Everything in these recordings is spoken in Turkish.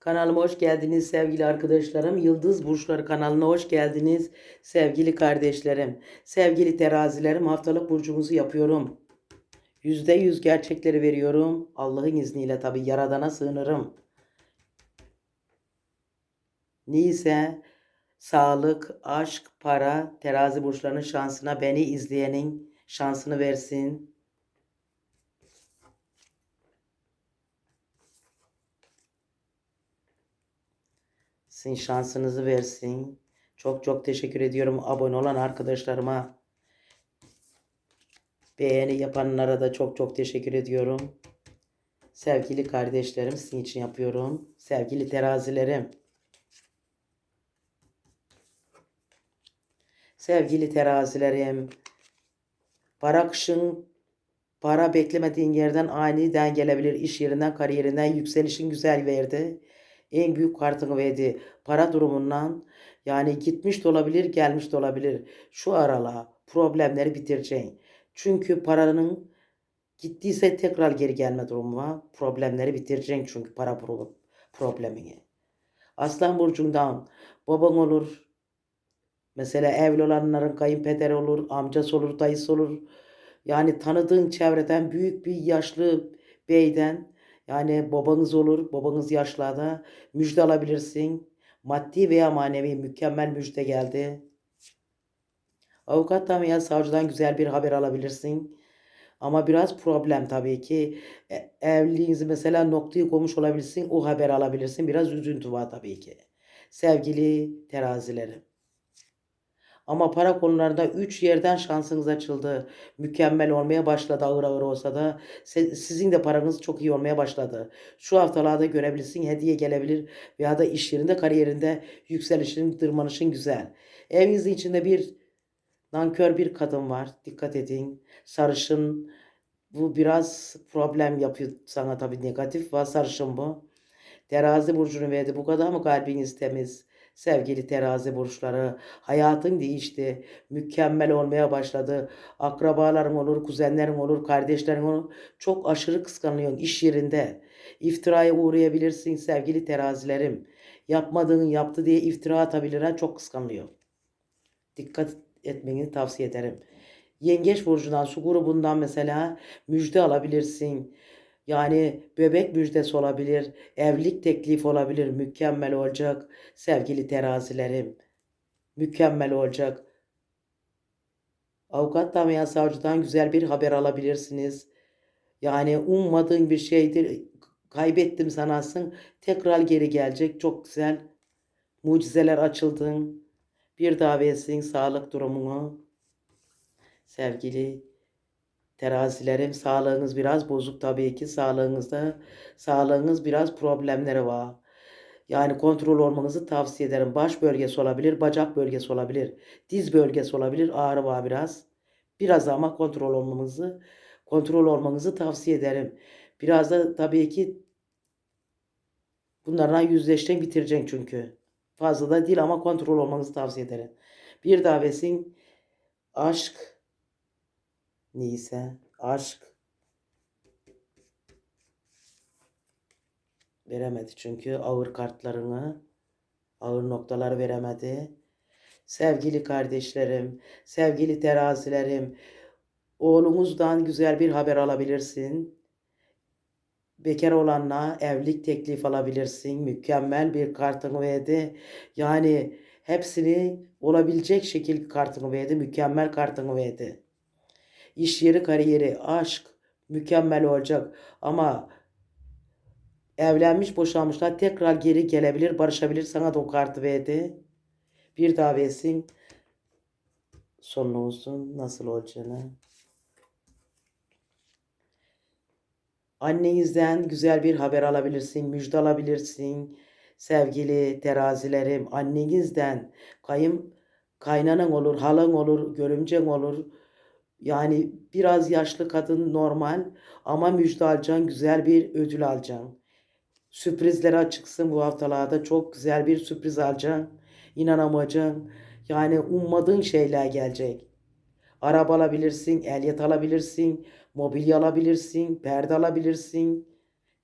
Kanalıma hoş geldiniz sevgili arkadaşlarım. Yıldız Burçları kanalına hoş geldiniz sevgili kardeşlerim. Sevgili terazilerim haftalık burcumuzu yapıyorum. Yüzde yüz gerçekleri veriyorum. Allah'ın izniyle tabi yaradana sığınırım. Neyse sağlık, aşk, para, terazi burçlarının şansına beni izleyenin şansını versin. Sizin şansınızı versin. Çok çok teşekkür ediyorum abone olan arkadaşlarıma. Beğeni yapanlara da çok çok teşekkür ediyorum. Sevgili kardeşlerim sizin için yapıyorum. Sevgili terazilerim. Sevgili terazilerim. Para akışın para beklemediğin yerden aniden gelebilir. İş yerinden, kariyerinden yükselişin güzel verdi. En büyük kartını verdi. Para durumundan yani gitmiş de olabilir, gelmiş de olabilir. Şu arala problemleri bitireceksin. Çünkü paranın gittiyse tekrar geri gelme durumu. Problemleri bitireceksin çünkü para pro- problemini. Aslan burcundan baban olur. Mesela evli olanların kayınpederi olur, amcası olur, dayısı olur. Yani tanıdığın çevreden büyük bir yaşlı beyden yani babanız olur, babanız yaşlarda müjde alabilirsin. Maddi veya manevi mükemmel müjde geldi. Avukattan veya savcıdan güzel bir haber alabilirsin. Ama biraz problem tabii ki. E, evliliğinizi mesela noktayı koymuş olabilirsin. O haber alabilirsin. Biraz üzüntü var tabii ki. Sevgili terazilerim. Ama para konularında 3 yerden şansınız açıldı. Mükemmel olmaya başladı ağır ağır olsa da. Sizin de paranız çok iyi olmaya başladı. Şu haftalarda görebilirsin hediye gelebilir veya da iş yerinde kariyerinde yükselişin tırmanışın güzel. Evinizin içinde bir nankör bir kadın var. Dikkat edin. Sarışın bu biraz problem yapıyor sana tabii negatif var sarışın bu. Terazi burcunu verdi. Bu kadar mı kalbiniz temiz? Sevgili terazi burçları, hayatın değişti. Mükemmel olmaya başladı. Akrabaların olur, kuzenlerin olur, kardeşlerin olur. Çok aşırı kıskanıyorsun iş yerinde. İftiraya uğrayabilirsin sevgili terazilerim. Yapmadığın yaptı diye iftira atabilirler. Çok kıskanıyor. Dikkat etmeni tavsiye ederim. Yengeç burcundan, su grubundan mesela müjde alabilirsin. Yani bebek müjdesi olabilir, evlilik teklifi olabilir, mükemmel olacak sevgili terazilerim. Mükemmel olacak. Avukattan veya savcıdan güzel bir haber alabilirsiniz. Yani ummadığın bir şeydir. Kaybettim sanarsın. Tekrar geri gelecek. Çok güzel. Mucizeler açıldın. Bir daha versin sağlık durumunu. Sevgili terazilerim sağlığınız biraz bozuk tabii ki. Sağlığınızda sağlığınız biraz problemleri var. Yani kontrol olmanızı tavsiye ederim. Baş bölgesi olabilir, bacak bölgesi olabilir, diz bölgesi olabilir. Ağrı var biraz. Biraz ama kontrol olmanızı kontrol olmanızı tavsiye ederim. Biraz da tabii ki bunlarla yüzleşeceksin, bitireceksin çünkü. Fazla da değil ama kontrol olmanızı tavsiye ederim. Bir davetin aşk neyse aşk veremedi çünkü ağır kartlarını ağır noktalar veremedi. Sevgili kardeşlerim, sevgili terazilerim, oğlunuzdan güzel bir haber alabilirsin. Bekar olanla evlilik teklif alabilirsin. Mükemmel bir kartını verdi. Yani hepsini olabilecek şekil kartını verdi. Mükemmel kartını verdi. İş yeri, kariyeri, aşk mükemmel olacak. Ama evlenmiş, boşanmışlar tekrar geri gelebilir, barışabilir. Sana da o kartı verdi. Bir daha versin. Sonunuzun nasıl olacağını. Annenizden güzel bir haber alabilirsin, müjde alabilirsin. Sevgili terazilerim, annenizden kayım kaynanan olur, halan olur, görümcen olur. Yani biraz yaşlı kadın normal ama müjde alacaksın, güzel bir ödül alacaksın. Sürprizlere açıksın bu haftalarda. Çok güzel bir sürpriz alacaksın. İnanamayacaksın. Yani ummadığın şeyler gelecek. Araba alabilirsin, ehliyet alabilirsin, mobilya alabilirsin, perde alabilirsin,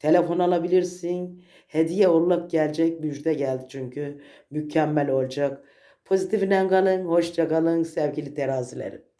Telefon alabilirsin. Hediye olarak gelecek. Müjde geldi çünkü. Mükemmel olacak. Pozitifle kalın. Hoşça kalın sevgili terazilerim.